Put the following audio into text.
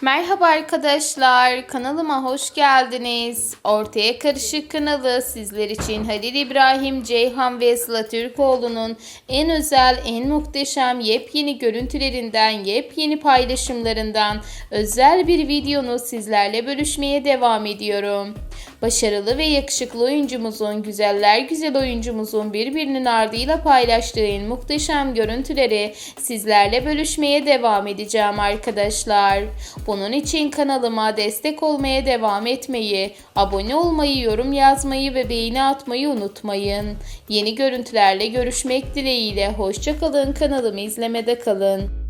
Merhaba arkadaşlar, kanalıma hoş geldiniz. Ortaya Karışık kanalı sizler için Halil İbrahim, Ceyhan ve Sıla Türkoğlu'nun en özel, en muhteşem yepyeni görüntülerinden, yepyeni paylaşımlarından özel bir videonu sizlerle bölüşmeye devam ediyorum. Başarılı ve yakışıklı oyuncumuzun, güzeller güzel oyuncumuzun birbirinin ardıyla paylaştığı en muhteşem görüntüleri sizlerle bölüşmeye devam edeceğim arkadaşlar. Bunun için kanalıma destek olmaya devam etmeyi, abone olmayı, yorum yazmayı ve beğeni atmayı unutmayın. Yeni görüntülerle görüşmek dileğiyle hoşçakalın kanalımı izlemede kalın.